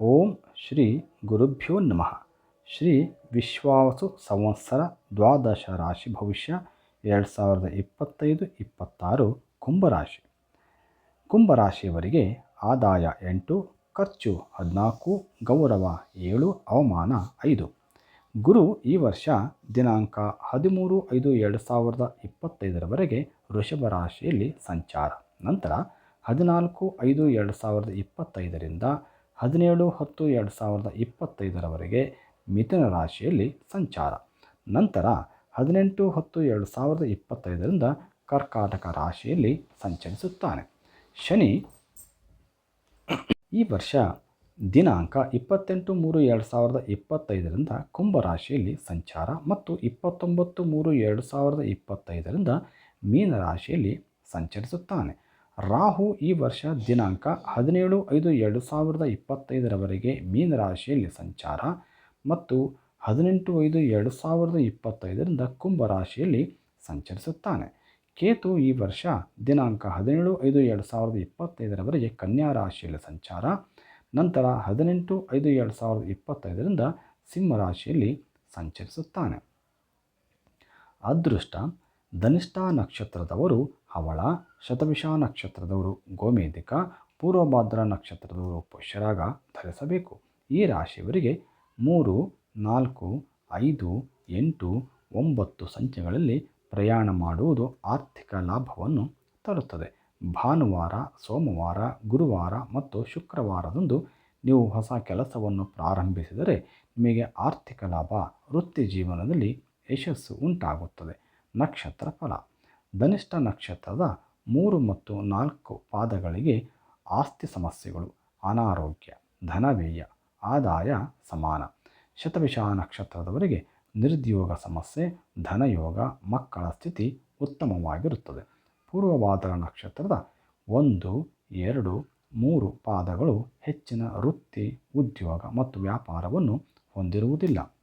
ಓಂ ಶ್ರೀ ಗುರುಭ್ಯೋ ನಮಃ. ಶ್ರೀ ವಿಶ್ವಾವಸು ಸಂವತ್ಸರ ದ್ವಾದಶ ರಾಶಿ ಭವಿಷ್ಯ ಎರಡು ಸಾವಿರದ ಇಪ್ಪತ್ತೈದು ಇಪ್ಪತ್ತಾರು ಕುಂಭರಾಶಿ. ಕುಂಭರಾಶಿಯವರಿಗೆ ಆದಾಯ ಎಂಟು, ಖರ್ಚು ಹದಿನಾಲ್ಕು, ಗೌರವ ಏಳು, ಅವಮಾನ ಐದು. ಗುರು ಈ ವರ್ಷ ದಿನಾಂಕ ಹದಿಮೂರು ಐದು ಎರಡು ಸಾವಿರದ ಇಪ್ಪತ್ತೈದರವರೆಗೆ ವೃಷಭ ರಾಶಿಯಲ್ಲಿ ಸಂಚಾರ. ನಂತರ ಹದಿನಾಲ್ಕು ಐದು ಎರಡು ಸಾವಿರದ ಇಪ್ಪತ್ತೈದರಿಂದ ಹದಿನೇಳು ಹತ್ತು ಎರಡು ಸಾವಿರದ ಇಪ್ಪತ್ತೈದರವರೆಗೆ ಮಿಥುನ ರಾಶಿಯಲ್ಲಿ ಸಂಚಾರ. ನಂತರ ಹದಿನೆಂಟು ಹತ್ತು ಎರಡು ಸಾವಿರದ ಇಪ್ಪತ್ತೈದರಿಂದ ಕರ್ಕಾಟಕ ರಾಶಿಯಲ್ಲಿ ಸಂಚರಿಸುತ್ತಾನೆ. ಶನಿ ಈ ವರ್ಷ ದಿನಾಂಕ ಇಪ್ಪತ್ತೆಂಟು ಮೂರು ಎರಡು ಸಾವಿರದ ಇಪ್ಪತ್ತೈದರಿಂದ ಕುಂಭರಾಶಿಯಲ್ಲಿ ಸಂಚಾರ ಮತ್ತು ಇಪ್ಪತ್ತೊಂಬತ್ತು ಮೂರು ಎರಡು ಸಾವಿರದ ಇಪ್ಪತ್ತೈದರಿಂದ ಮೀನರಾಶಿಯಲ್ಲಿ ಸಂಚರಿಸುತ್ತಾನೆ. ರಾಹು ಈ ವರ್ಷ ದಿನಾಂಕ ಹದಿನೇಳು ಐದು ಎರಡು ಸಾವಿರದ ಇಪ್ಪತ್ತೈದರವರೆಗೆ ಮೀನರಾಶಿಯಲ್ಲಿ ಸಂಚಾರ ಮತ್ತು ಹದಿನೆಂಟು ಐದು ಎರಡು ಸಾವಿರದ ಇಪ್ಪತ್ತೈದರಿಂದ ಕುಂಭರಾಶಿಯಲ್ಲಿ ಸಂಚರಿಸುತ್ತಾನೆ. ಕೇತು ಈ ವರ್ಷ ದಿನಾಂಕ ಹದಿನೇಳು ಐದು ಎರಡು ಸಾವಿರದ ಇಪ್ಪತ್ತೈದರವರೆಗೆ ಕನ್ಯಾ ರಾಶಿಯಲ್ಲಿ ಸಂಚಾರ, ನಂತರ ಹದಿನೆಂಟು ಐದು ಎರಡು ಸಾವಿರದ ಇಪ್ಪತ್ತೈದರಿಂದ ಸಿಂಹರಾಶಿಯಲ್ಲಿ ಸಂಚರಿಸುತ್ತಾನೆ. ಅದೃಷ್ಟ, ಧನಿಷ್ಠ ನಕ್ಷತ್ರದವರು ಹವಳ ಶತವಿಷ ನಕ್ಷತ್ರದವರು ಗೋಮೇಧಿಕ, ಪೂರ್ವಭಾದ್ರ ನಕ್ಷತ್ರದವರು ಪುಷ್ಯರಾಗ ಧರಿಸಬೇಕು. ಈ ರಾಶಿಯವರಿಗೆ ಮೂರು, ನಾಲ್ಕು, ಐದು, ಎಂಟು, ಒಂಬತ್ತು ಸಂಖ್ಯೆಗಳಲ್ಲಿ ಪ್ರಯಾಣ ಮಾಡುವುದು ಆರ್ಥಿಕ ಲಾಭವನ್ನು ತರುತ್ತದೆ. ಭಾನುವಾರ, ಸೋಮವಾರ, ಗುರುವಾರ ಮತ್ತು ಶುಕ್ರವಾರದಂದು ನೀವು ಹೊಸ ಕೆಲಸವನ್ನು ಪ್ರಾರಂಭಿಸಿದರೆ ನಿಮಗೆ ಆರ್ಥಿಕ ಲಾಭ ವೃತ್ತಿ ಜೀವನದಲ್ಲಿ ಯಶಸ್ಸು ಉಂಟಾಗುತ್ತದೆ. ನಕ್ಷತ್ರ ಫಲ. ಧನಿಷ್ಠ ನಕ್ಷತ್ರದ ಮೂರು ಮತ್ತು ನಾಲ್ಕು ಪಾದಗಳಿಗೆ ಆಸ್ತಿ ಸಮಸ್ಯೆಗಳು, ಅನಾರೋಗ್ಯ, ಧನವ್ಯಯ, ಆದಾಯ ಸಮಾನ. ಶತವಿಷ ನಕ್ಷತ್ರದವರಿಗೆ ನಿರುದ್ಯೋಗ ಸಮಸ್ಯೆ, ಧನಯೋಗ, ಮಕ್ಕಳ ಸ್ಥಿತಿ ಉತ್ತಮವಾಗಿರುತ್ತದೆ. ಪೂರ್ವಭಾದ್ರ ನಕ್ಷತ್ರದ ಒಂದು, ಎರಡು, ಮೂರು ಪಾದಗಳು ಹೆಚ್ಚಿನ ವೃತ್ತಿ, ಉದ್ಯೋಗ ಮತ್ತು ವ್ಯಾಪಾರವನ್ನು ಹೊಂದಿರುವುದಿಲ್ಲ.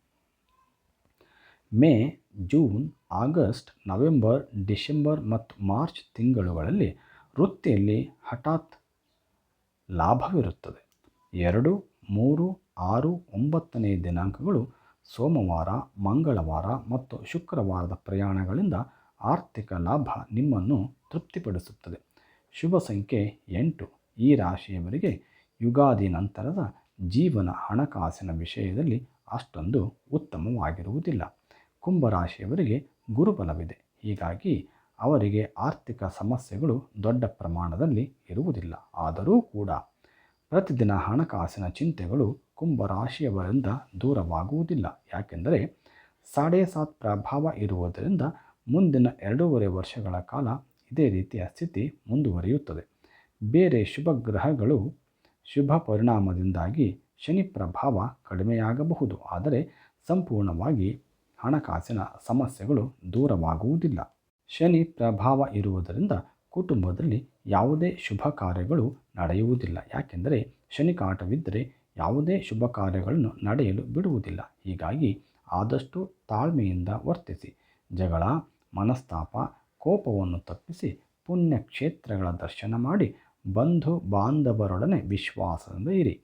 May, June, August, November, December ಮತ್ತು ಮಾರ್ಚ್ ತಿಂಗಳುಗಳಲ್ಲಿ ವೃತ್ತಿಯಲ್ಲಿ ಹಠಾತ್ ಲಾಭವಿರುತ್ತದೆ. ಎರಡು, ಮೂರು, ಆರು, ಒಂಬತ್ತನೇ ದಿನಾಂಕಗಳು ಸೋಮವಾರ, ಮಂಗಳವಾರ ಮತ್ತು ಶುಕ್ರವಾರದ ಪ್ರಯಾಣಗಳಿಂದ ಆರ್ಥಿಕ ಲಾಭ ನಿಮ್ಮನ್ನು ತೃಪ್ತಿಪಡಿಸುತ್ತದೆ. ಶುಭ ಸಂಖ್ಯೆ ಎಂಟು, ಈ ರಾಶಿಯವರಿಗೆ ಯುಗಾದಿ ನಂತರದ ಜೀವನ ಹಣಕಾಸಿನ ವಿಷಯದಲ್ಲಿ ಅಷ್ಟೊಂದು ಉತ್ತಮವಾಗಿರುವುದಿಲ್ಲ. ಕುಂಭರಾಶಿಯವರಿಗೆ ಗುರುಬಲವಿದೆ. ಹೀಗಾಗಿ ಅವರಿಗೆ ಆರ್ಥಿಕ ಸಮಸ್ಯೆಗಳು ದೊಡ್ಡ ಪ್ರಮಾಣದಲ್ಲಿ ಇರುವುದಿಲ್ಲ. ಆದರೂ ಕೂಡ ಪ್ರತಿದಿನ ಹಣಕಾಸಿನ ಚಿಂತೆಗಳು ಕುಂಭರಾಶಿಯವರಿಂದ ದೂರವಾಗುವುದಿಲ್ಲ. ಯಾಕೆಂದರೆ ಸಾಡೆ ಸಾತ್ ಪ್ರಭಾವ ಇರುವುದರಿಂದ ಮುಂದಿನ ಎರಡೂವರೆ ವರ್ಷಗಳ ಕಾಲ ಇದೇ ರೀತಿಯ ಸ್ಥಿತಿ ಮುಂದುವರಿಯುತ್ತದೆ. ಬೇರೆ ಶುಭ ಗ್ರಹಗಳು ಶುಭ ಪರಿಣಾಮದಿಂದಾಗಿ ಶನಿ ಪ್ರಭಾವ ಕಡಿಮೆಯಾಗಬಹುದು. ಆದರೆ ಸಂಪೂರ್ಣವಾಗಿ ಹಣಕಾಸಿನ ಸಮಸ್ಯೆಗಳು ದೂರವಾಗುವುದಿಲ್ಲ. ಶನಿ ಪ್ರಭಾವ ಇರುವುದರಿಂದ ಕುಟುಂಬದಲ್ಲಿ ಯಾವುದೇ ಶುಭ ಕಾರ್ಯಗಳು ನಡೆಯುವುದಿಲ್ಲ. ಯಾಕೆಂದರೆ ಶನಿ ಕಾಟವಿದ್ದರೆ ಯಾವುದೇ ಶುಭ ಕಾರ್ಯಗಳನ್ನು ನಡೆಯಲು ಬಿಡುವುದಿಲ್ಲ. ಹೀಗಾಗಿ ಆದಷ್ಟು ತಾಳ್ಮೆಯಿಂದ ವರ್ತಿಸಿ. ಜಗಳ, ಮನಸ್ತಾಪ, ಕೋಪವನ್ನು ತಪ್ಪಿಸಿ ಪುಣ್ಯಕ್ಷೇತ್ರಗಳ ದರ್ಶನ ಮಾಡಿ ಬಂಧು ಬಾಂಧವರೊಡನೆ ವಿಶ್ವಾಸದಿಂದ ಇರಿ.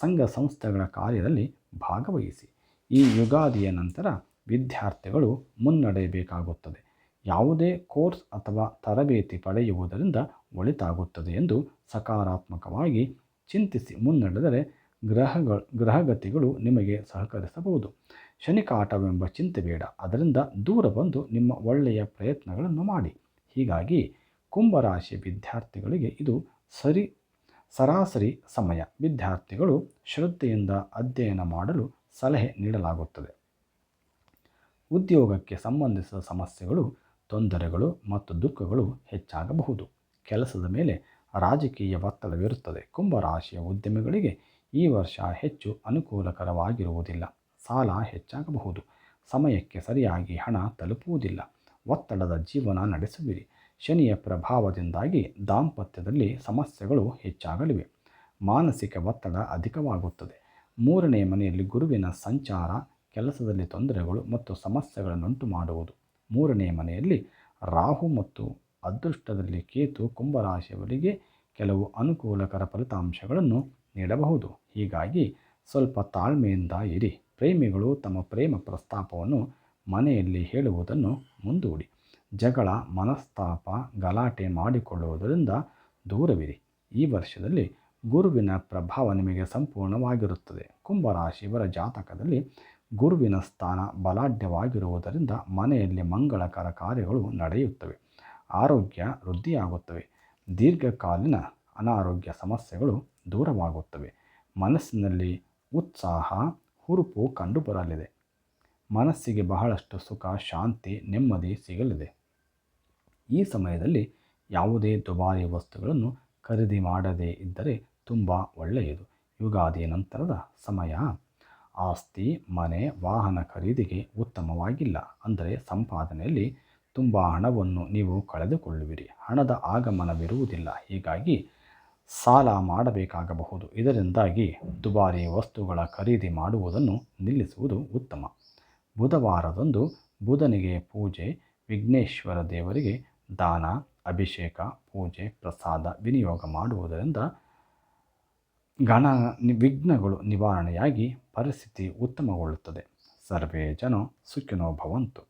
ಸಂಘ ಸಂಸ್ಥೆಗಳ ಕಾರ್ಯದಲ್ಲಿ ಭಾಗವಹಿಸಿ. ಈ ಯುಗಾದಿಯ ನಂತರ ವಿದ್ಯಾರ್ಥಿಗಳು ಮುನ್ನಡೆಯಬೇಕಾಗುತ್ತದೆ. ಯಾವುದೇ ಕೋರ್ಸ್ ಅಥವಾ ತರಬೇತಿ ಪಡೆಯುವುದರಿಂದ ಒಳಿತಾಗುತ್ತದೆ ಎಂದು ಸಕಾರಾತ್ಮಕವಾಗಿ ಚಿಂತಿಸಿ ಮುನ್ನಡೆದರೆ ಗ್ರಹಗಳು ಗ್ರಹಗತಿಗಳು ನಿಮಗೆ ಸಹಕರಿಸಬಹುದು. ಶನಿಕಾಟವೆಂಬ ಚಿಂತೆ ಬೇಡ. ಅದರಿಂದ ದೂರ ಬಂದು ನಿಮ್ಮ ಒಳ್ಳೆಯ ಪ್ರಯತ್ನಗಳನ್ನು ಮಾಡಿ. ಹೀಗಾಗಿ ಕುಂಭರಾಶಿ ವಿದ್ಯಾರ್ಥಿಗಳಿಗೆ ಇದು ಸರಿ, ಸರಾಸರಿ ಸಮಯ. ವಿದ್ಯಾರ್ಥಿಗಳು ಶ್ರದ್ಧೆಯಿಂದ ಅಧ್ಯಯನ ಮಾಡಲು ಸಲಹೆ ನೀಡಲಾಗುತ್ತದೆ. ಉದ್ಯೋಗಕ್ಕೆ ಸಂಬಂಧಿಸಿದ ಸಮಸ್ಯೆಗಳು, ತೊಂದರೆಗಳು ಮತ್ತು ದುಃಖಗಳು ಹೆಚ್ಚಾಗಬಹುದು. ಕೆಲಸದ ಮೇಲೆ ರಾಜಕೀಯ ಒತ್ತಡವಿರುತ್ತದೆ. ಕುಂಭರಾಶಿಯ ಉದ್ಯಮಿಗಳಿಗೆ ಈ ವರ್ಷ ಹೆಚ್ಚು ಅನುಕೂಲಕರವಾಗಿರುವುದಿಲ್ಲ. ಸಾಲ ಹೆಚ್ಚಾಗಬಹುದು. ಸಮಯಕ್ಕೆ ಸರಿಯಾಗಿ ಹಣ ತಲುಪುವುದಿಲ್ಲ. ಒತ್ತಡದ ಜೀವನ ನಡೆಸುವಿರಿ ಶನಿಯ ಪ್ರಭಾವದಿಂದಾಗಿ ದಾಂಪತ್ಯದಲ್ಲಿ ಸಮಸ್ಯೆಗಳು ಹೆಚ್ಚಾಗಲಿವೆ. ಮಾನಸಿಕ ಒತ್ತಡ ಅಧಿಕವಾಗುತ್ತದೆ. ಮೂರನೇ ಮನೆಯಲ್ಲಿ ಗುರುವಿನ ಸಂಚಾರ ಕೆಲಸದಲ್ಲಿ ತೊಂದರೆಗಳು ಮತ್ತು ಸಮಸ್ಯೆಗಳನ್ನುಂಟು ಮಾಡುವುದು. ಮೂರನೇ ಮನೆಯಲ್ಲಿ ರಾಹು ಮತ್ತು ಅದೃಷ್ಟದಲ್ಲಿ ಕೇತು ಕುಂಭರಾಶಿಯವರಿಗೆ ಕೆಲವು ಅನುಕೂಲಕರ ಫಲಿತಾಂಶಗಳನ್ನು ನೀಡಬಹುದು. ಹೀಗಾಗಿ ಸ್ವಲ್ಪ ತಾಳ್ಮೆಯಿಂದ ಇರಿ. ಪ್ರೇಮಿಗಳು ತಮ್ಮ ಪ್ರೇಮ ಪ್ರಸ್ತಾಪವನ್ನು ಮನೆಯಲ್ಲಿ ಹೇಳುವುದನ್ನು ಮುಂದೂಡಿ. ಜಗಳ, ಮನಸ್ತಾಪ, ಗಲಾಟೆ ಮಾಡಿಕೊಳ್ಳುವುದರಿಂದ ದೂರವಿರಿ. ಈ ವರ್ಷದಲ್ಲಿ ಗುರುವಿನ ಪ್ರಭಾವ ನಿಮಗೆ ಸಂಪೂರ್ಣವಾಗಿರುತ್ತದೆ. ಕುಂಭರಾಶಿಯವರ ಜಾತಕದಲ್ಲಿ ಗುರುವಿನ ಸ್ಥಾನ ಬಲಾಢ್ಯವಾಗಿರುವುದರಿಂದ ಮನೆಯಲ್ಲಿ ಮಂಗಳಕರ ಕಾರ್ಯಗಳು ನಡೆಯುತ್ತವೆ. ಆರೋಗ್ಯ ವೃದ್ಧಿಯಾಗುತ್ತವೆ. ದೀರ್ಘಕಾಲೀನ ಅನಾರೋಗ್ಯ ಸಮಸ್ಯೆಗಳು ದೂರವಾಗುತ್ತವೆ. ಮನಸ್ಸಿನಲ್ಲಿ ಉತ್ಸಾಹ, ಹುರುಪು ಕಂಡುಬರಲಿದೆ. ಮನಸ್ಸಿಗೆ ಬಹಳಷ್ಟು ಸುಖ, ಶಾಂತಿ, ನೆಮ್ಮದಿ ಸಿಗಲಿದೆ. ಈ ಸಮಯದಲ್ಲಿ ಯಾವುದೇ ದುಬಾರಿ ವಸ್ತುಗಳನ್ನು ಖರೀದಿ ಮಾಡದೇ ಇದ್ದರೆ ತುಂಬ ಒಳ್ಳೆಯದು. ಯುಗಾದಿ ನಂತರದ ಸಮಯ. ಆಸ್ತಿ, ಮನೆ, ವಾಹನ ಖರೀದಿಗೆ ಉತ್ತಮವಾಗಿಲ್ಲ. ಅಂದರೆ ಸಂಪಾದನೆಯಲ್ಲಿ ತುಂಬ ಹಣವನ್ನು ನೀವು ಕಳೆದುಕೊಳ್ಳುವಿರಿ. ಹಣದ ಆಗಮನವಿರುವುದಿಲ್ಲ. ಹೀಗಾಗಿ ಸಾಲ ಮಾಡಬೇಕಾಗಬಹುದು. ಇದರಿಂದಾಗಿ ದುಬಾರಿ ವಸ್ತುಗಳ ಖರೀದಿ ಮಾಡುವುದನ್ನು ನಿಲ್ಲಿಸುವುದು ಉತ್ತಮ. ಬುಧವಾರದಂದು ಬುಧನಿಗೆ ಪೂಜೆ, ವಿಘ್ನೇಶ್ವರ ದೇವರಿಗೆ ದಾನ, ಅಭಿಷೇಕ, ಪೂಜೆ, ಪ್ರಸಾದ, ವಿನಿಯೋಗ ಮಾಡುವುದರಿಂದ ಗಣ ವಿಘ್ನಗಳು ನಿವಾರಣೆಯಾಗಿ ಪರಿಸ್ಥಿತಿ ಉತ್ತಮಗೊಳ್ಳುತ್ತದೆ. ಸರ್ವೇ ಜನ ಸುಖಿನೋ ಭವಂತು.